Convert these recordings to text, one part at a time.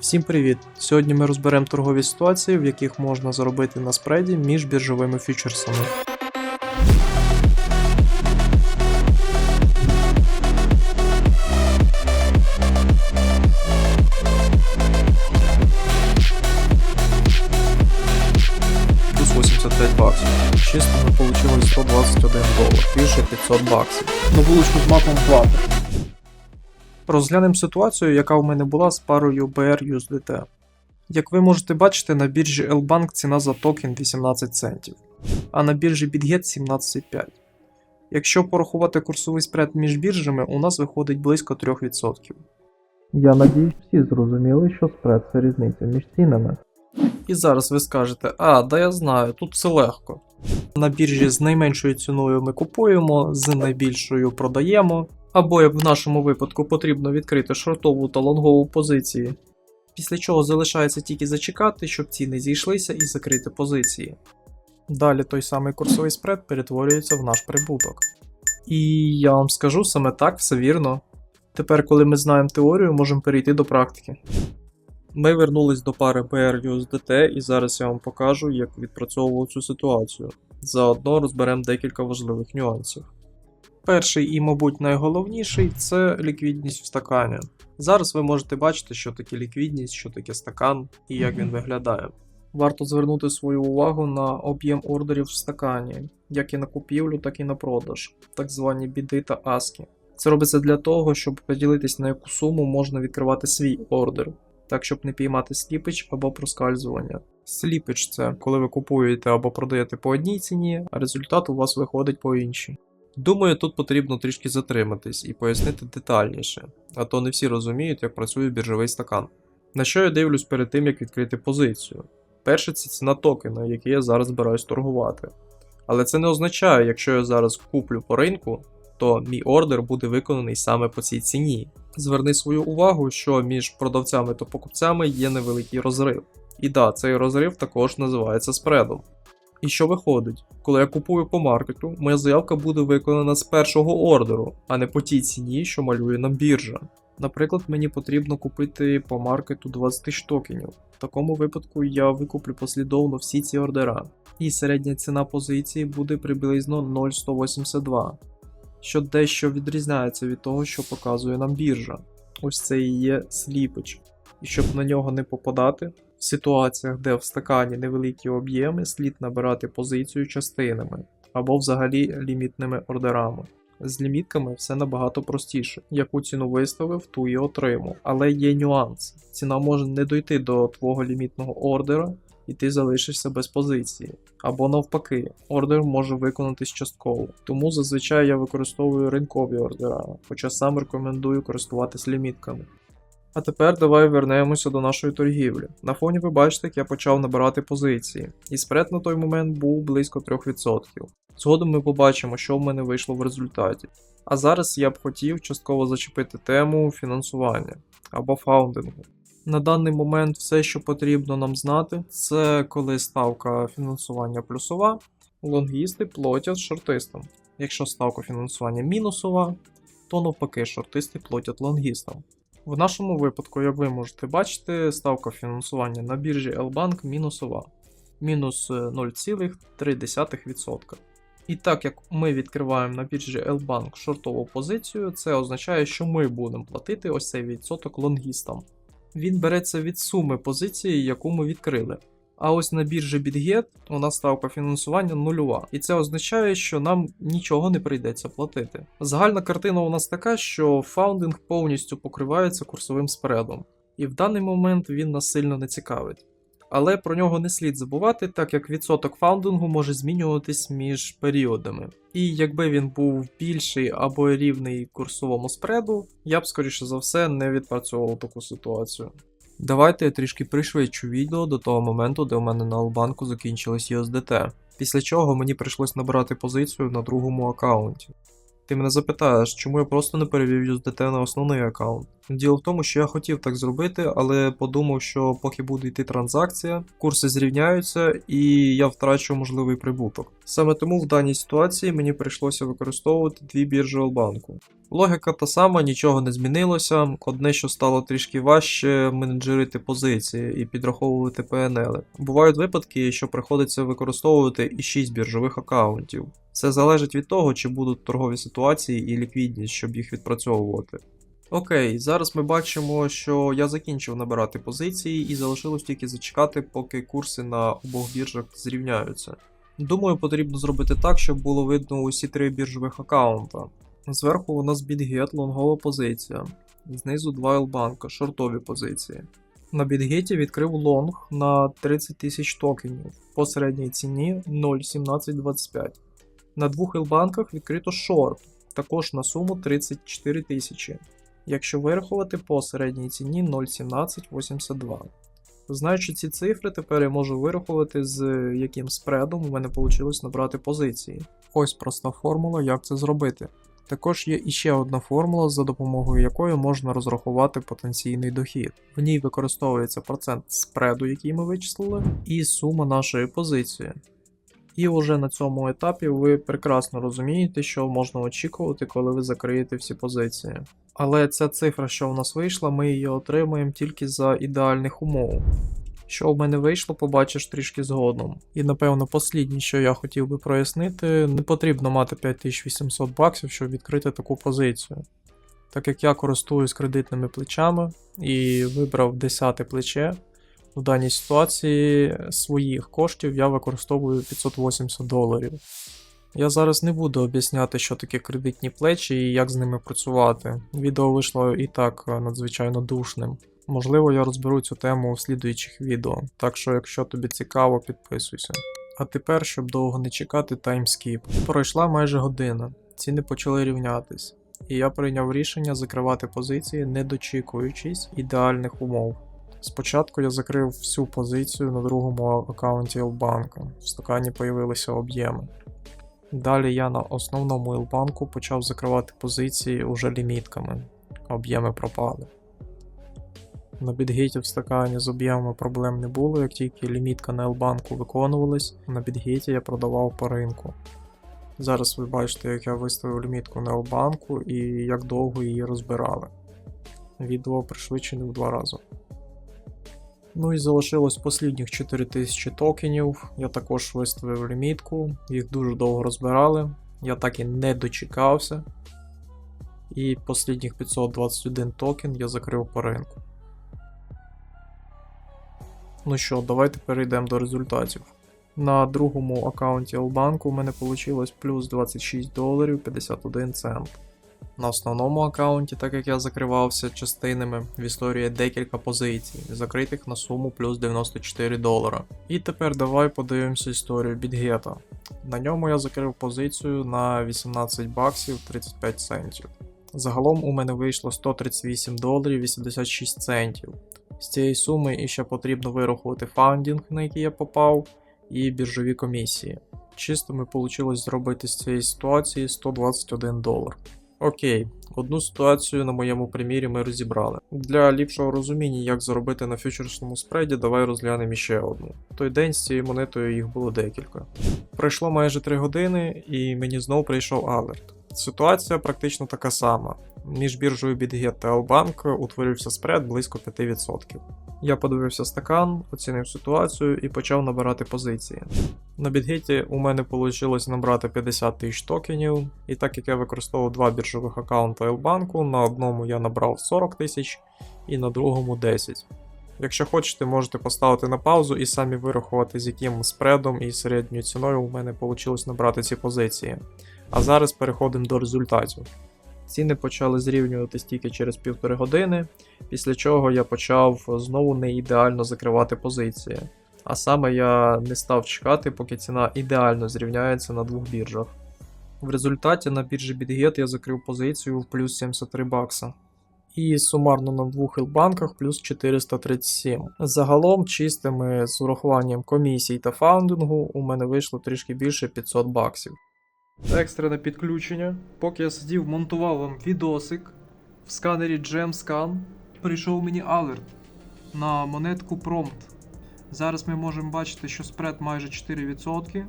Всім привіт! Сьогодні ми розберемо торгові ситуації, в яких можна заробити на спреді між біржовими фьючерсами. Плюс 85 баксів. Чисто ми отримали 121 долар, більше 500 баксів. на вуличку з маком плати. Розглянемо ситуацію, яка в мене була з парою BR-USDT. Як ви можете бачити, на біржі L-Bank ціна за токен 18 центів, а на біржі BitGet 17,5. Якщо порахувати курсовий спред між біржами, у нас виходить близько 3%. Я надіюсь, всі зрозуміли, що спред це різниця між цінами. І зараз ви скажете, а, да я знаю, тут все легко. На біржі з найменшою ціною ми купуємо, з найбільшою продаємо. Або як в нашому випадку потрібно відкрити шортову та лонгову позиції, після чого залишається тільки зачекати, щоб ціни зійшлися і закрити позиції. Далі той самий курсовий спред перетворюється в наш прибуток. І я вам скажу саме так, все вірно. Тепер, коли ми знаємо теорію, можемо перейти до практики. Ми вернулись до пари BR-USDT і зараз я вам покажу, як відпрацьовував цю ситуацію. Заодно розберемо декілька важливих нюансів. Перший і, мабуть, найголовніший це ліквідність в стакані. Зараз ви можете бачити, що таке ліквідність, що таке стакан і як він виглядає. Варто звернути свою увагу на об'єм ордерів в стакані, як і на купівлю, так і на продаж, так звані біди та аски. Це робиться для того, щоб поділитись на яку суму можна відкривати свій ордер, так щоб не піймати сліпич або проскальзування. Сліпич це коли ви купуєте або продаєте по одній ціні, а результат у вас виходить по іншій. Думаю, тут потрібно трішки затриматись і пояснити детальніше, а то не всі розуміють, як працює біржовий стакан. На що я дивлюсь перед тим, як відкрити позицію? Перше, це ціна токена, який я зараз збираюсь торгувати. Але це не означає, якщо я зараз куплю по ринку, то мій ордер буде виконаний саме по цій ціні. Зверни свою увагу, що між продавцями та покупцями є невеликий розрив. І да, цей розрив також називається спредом. І що виходить? Коли я купую по маркету, моя заявка буде виконана з першого ордеру, а не по тій ціні, що малює нам біржа. Наприклад, мені потрібно купити по маркету 20 штокенів. В такому випадку я викуплю послідовно всі ці ордера. І середня ціна позиції буде приблизно 0,182, що дещо відрізняється від того, що показує нам біржа. Ось це і є сліпич. І щоб на нього не попадати, в ситуаціях, де в стакані невеликі об'єми, слід набирати позицію частинами або взагалі лімітними ордерами. З лімітками все набагато простіше. Яку ціну виставив, ту і отримав. Але є нюанс. Ціна може не дойти до твого лімітного ордера, і ти залишишся без позиції. Або навпаки, ордер може виконатись частково. Тому зазвичай я використовую ринкові ордера, хоча сам рекомендую користуватись лімітками. А тепер давай вернемося до нашої торгівлі. На фоні ви бачите, як я почав набирати позиції, і спред на той момент був близько 3%. Згодом ми побачимо, що в мене вийшло в результаті. А зараз я б хотів частково зачепити тему фінансування або фаундингу. На даний момент все, що потрібно нам знати, це коли ставка фінансування плюсова, лонгісти платять шортистам. Якщо ставка фінансування мінусова, то навпаки шортисти платять лонгістам. В нашому випадку, як ви можете бачити, ставка фінансування на біржі L-Bank мінусова, мінус е, 0,3%. І так як ми відкриваємо на біржі L-Bank шортову позицію, це означає, що ми будемо платити ось цей відсоток лонгістам. Він береться від суми позиції, яку ми відкрили. А ось на біржі BitGet у нас ставка фінансування нульова, і це означає, що нам нічого не прийдеться платити. Загальна картина у нас така, що фаундинг повністю покривається курсовим спредом, і в даний момент він нас сильно не цікавить. Але про нього не слід забувати, так як відсоток фаундингу може змінюватись між періодами. І якби він був більший або рівний курсовому спреду, я б скоріше за все не відпрацьовував таку ситуацію. Давайте я трішки пришвидшу відео до того моменту, де у мене на Албанку закінчилось USDT, після чого мені прийшлось набирати позицію на другому аккаунті. Ти мене запитаєш, чому я просто не перевів USDT на основний аккаунт. Діло в тому, що я хотів так зробити, але подумав, що поки буде йти транзакція, курси зрівняються і я втрачу можливий прибуток. Саме тому в даній ситуації мені прийшлося використовувати дві біржі Албанку. Логіка та сама, нічого не змінилося. Одне, що стало трішки важче менеджерити позиції і підраховувати ПНЛ. Бувають випадки, що приходиться використовувати і 6 біржових аккаунтів. Це залежить від того, чи будуть торгові ситуації і ліквідність, щоб їх відпрацьовувати. Окей, зараз ми бачимо, що я закінчив набирати позиції і залишилось тільки зачекати, поки курси на обох біржах зрівняються. Думаю, потрібно зробити так, щоб було видно усі три біржових аккаунта. Зверху у нас BitGet лонгова позиція, знизу два L-банка, шортові позиції. На BitGet відкрив лонг на 30 тисяч токенів по середній ціні 0.1725. На двох L-банках відкрито шорт, також на суму 34 тисячі. Якщо вирахувати по середній ціні 0.1782. Знаючи ці цифри, тепер я можу вирахувати, з яким спредом у мене вийшло набрати позиції. Ось проста формула, як це зробити. Також є іще одна формула, за допомогою якої можна розрахувати потенційний дохід. В ній використовується процент спреду, який ми вичислили, і сума нашої позиції. І вже на цьому етапі ви прекрасно розумієте, що можна очікувати, коли ви закриєте всі позиції. Але ця цифра, що в нас вийшла, ми її отримаємо тільки за ідеальних умов. Що в мене вийшло, побачиш трішки згодом. І напевно, посліднє, що я хотів би прояснити, не потрібно мати 5800 баксів, щоб відкрити таку позицію. Так як я користуюсь кредитними плечами і вибрав 10 плече, в даній ситуації своїх коштів я використовую 580 доларів. Я зараз не буду об'ясняти, що таке кредитні плечі і як з ними працювати. Відео вийшло і так е, надзвичайно душним. Можливо, я розберу цю тему в слідуючих відео, так що, якщо тобі цікаво, підписуйся. А тепер, щоб довго не чекати, таймскіп. Пройшла майже година, ціни почали рівнятись, і я прийняв рішення закривати позиції, не дочікуючись ідеальних умов. Спочатку я закрив всю позицію на другому аккаунті Елбанка. В стакані появилися об'єми. Далі я на основному Елбанку почав закривати позиції уже лімітками. Об'єми пропали. На бітгейті в стакані з об'ємами проблем не було, як тільки лімітка на Елбанку виконувалась, на бітгейті я продавав по ринку. Зараз ви бачите, як я виставив лімітку на Елбанку і як довго її розбирали. Відео пришвидшене в два рази. Ну і залишилось послідніх 4000 токенів. Я також виставив лімітку, їх дуже довго розбирали. Я так і не дочекався. І послідніх 521 токен я закрив по ринку. Ну що, давайте перейдемо до результатів. На другому аккаунті Албанку у мене вийшло плюс 26 доларів 51 цент. На основному аккаунті, так як я закривався частинами, в історії декілька позицій, закритих на суму плюс 94 долара. І тепер давай подивимося історію бітгета. На ньому я закрив позицію на 18 баксів 35 центів. Загалом у мене вийшло 138 доларів 86 центів. З цієї суми іще потрібно вирахувати фаундінг, на який я попав, і біржові комісії. Чисто ми вийшло зробити з цієї ситуації 121 долар. Окей, одну ситуацію на моєму примірі ми розібрали. Для ліпшого розуміння, як заробити на фьючерсному спреді, давай розглянемо іще одну. Той день з цією монетою їх було декілька. Пройшло майже 3 години, і мені знову прийшов алерт. Ситуація практично така сама. Між біржею BitGet та Albank утворився спред близько 5%. Я подивився стакан, оцінив ситуацію і почав набирати позиції. На BitGet у мене вийшло набрати 50 тисяч токенів, і так як я використовував два біржових аккаунти L-банку, на одному я набрав 40 тисяч і на другому 10. Якщо хочете, можете поставити на паузу і самі вирахувати, з яким спредом і середньою ціною у мене вийшло набрати ці позиції. А зараз переходимо до результатів. Ціни почали зрівнюватись тільки через півтори години, після чого я почав знову не ідеально закривати позиції. А саме я не став чекати, поки ціна ідеально зрівняється на двох біржах. В результаті на біржі BitGet я закрив позицію в плюс 73 бакса. І сумарно на двох елбанках плюс 437. Загалом, чистими з урахуванням комісій та фаундингу, у мене вийшло трішки більше 500 баксів. Екстрене підключення. Поки я сидів, монтував вам відосик в сканері GemScan, прийшов мені алерт на монетку Prompt. Зараз ми можемо бачити, що спред майже 4%,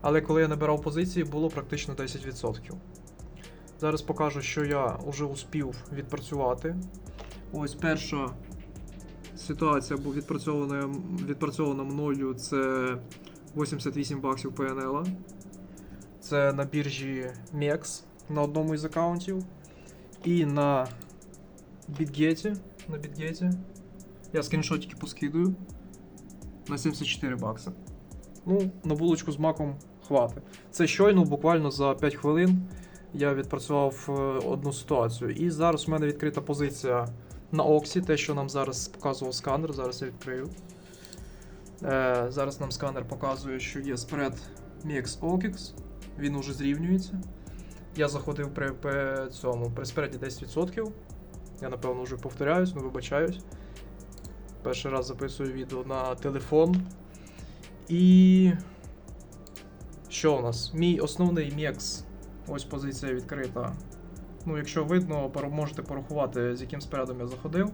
але коли я набирав позиції, було практично 10%. Зараз покажу, що я вже успів відпрацювати. Ось перша ситуація була відпрацьована, відпрацьована мною це 88 баксів PNL. Це на біржі MEX на одному із аккаунтів. І на BitGet. На BitGet. Я скріншотики поскидую. На 74 бакси. Ну, на булочку з маком хватить. Це щойно, буквально за 5 хвилин я відпрацював е, одну ситуацію. І зараз у мене відкрита позиція на Оксі, те, що нам зараз показував сканер. Зараз я відкрию. Е, зараз нам сканер показує, що є спред MX OKX. Він уже зрівнюється. Я заходив при, цьому при спреді 10%. Я напевно вже повторяюсь, ну вибачаюсь. Перший раз записую відео на телефон. І. Що у нас? Мій основний MEX. Ось позиція відкрита. Ну, якщо видно, можете порахувати, з яким спредом я заходив.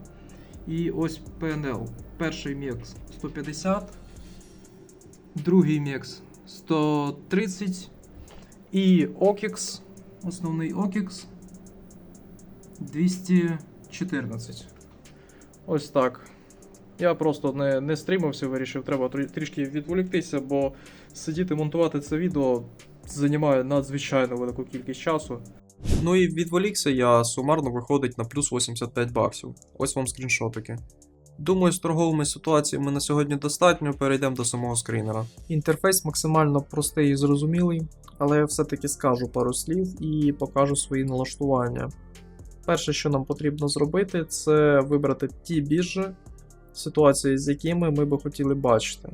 І ось PNL. Перший MEX 150, другий MEX 130. І OKX, основний OKX 214. Ось так. Я просто не, не стримався, вирішив, треба трішки відволіктися, бо сидіти монтувати це відео займає надзвичайно велику кількість часу. Ну і відволікся я сумарно виходить на плюс 85 баксів. Ось вам скріншотики. Думаю, з торговими ситуаціями на сьогодні достатньо, перейдемо до самого скрінера. Інтерфейс максимально простий і зрозумілий, але я все-таки скажу пару слів і покажу свої налаштування. Перше, що нам потрібно зробити, це вибрати ті біржі, ситуації, з якими ми би хотіли бачити.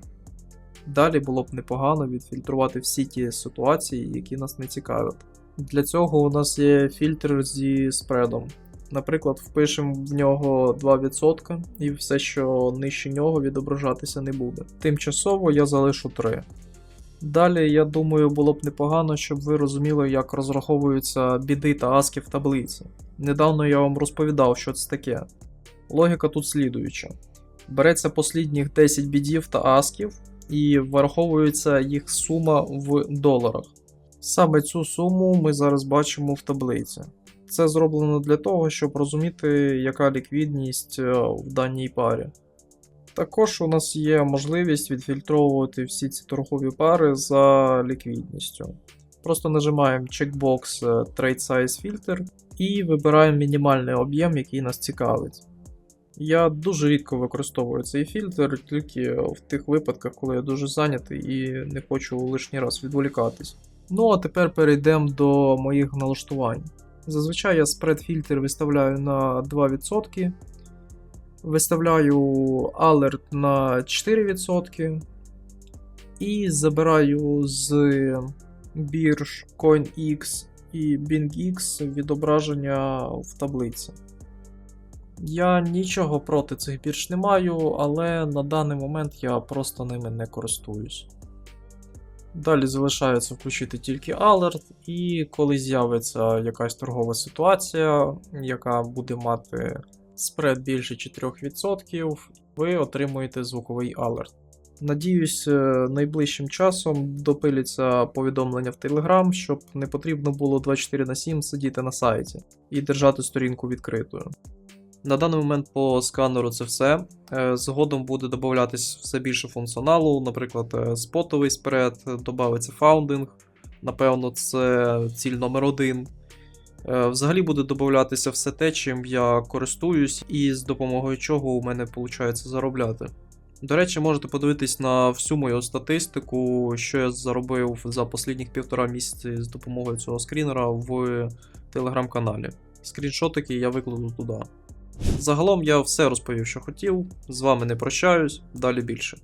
Далі було б непогано відфільтрувати всі ті ситуації, які нас не цікавлять. Для цього у нас є фільтр зі спредом. Наприклад, впишемо в нього 2% і все, що нижче нього, відображатися не буде. Тимчасово я залишу 3. Далі, я думаю, було б непогано, щоб ви розуміли, як розраховуються біди та аски в таблиці. Недавно я вам розповідав, що це таке. Логіка тут слідуюча: береться послідніх 10 бідів та асків, і враховується їх сума в доларах. Саме цю суму ми зараз бачимо в таблиці. Це зроблено для того, щоб розуміти, яка ліквідність е, в даній парі. Також у нас є можливість відфільтровувати всі ці торгові пари за ліквідністю. Просто нажимаємо е, Trade Size Filter і вибираємо мінімальний об'єм, який нас цікавить. Я дуже рідко використовую цей фільтр, тільки в тих випадках, коли я дуже зайнятий і не хочу лишній раз відволікатись. Ну а тепер перейдемо до моїх налаштувань. Зазвичай я спред фільтр виставляю на 2%, виставляю alert на 4% і забираю з бірж CoinX і BingX відображення в таблиці. Я нічого проти цих бірж не маю, але на даний момент я просто ними не користуюсь. Далі залишається включити тільки Alert, і коли з'явиться якась торгова ситуація, яка буде мати спред більше 4%, ви отримуєте звуковий алерт. Надіюсь, е, найближчим часом допиляться повідомлення в Telegram, щоб не потрібно було 24 на 7 сидіти на сайті і держати сторінку відкритою. На даний момент по сканеру це все. Е, Згодом буде додатись все більше функціоналу, наприклад, е, спотовий спред, додається фаундинг. Напевно, це ціль номер один. Е, Взагалі буде додатися все те, чим я користуюсь, і з допомогою чого у мене виходить заробляти. До речі, можете подивитись на всю мою статистику, що я заробив за останніх півтора місяці з допомогою цього скрінера в телеграм-каналі. Скріншотики я викладу туди. Загалом я все розповів, що хотів. З вами не прощаюсь, далі більше.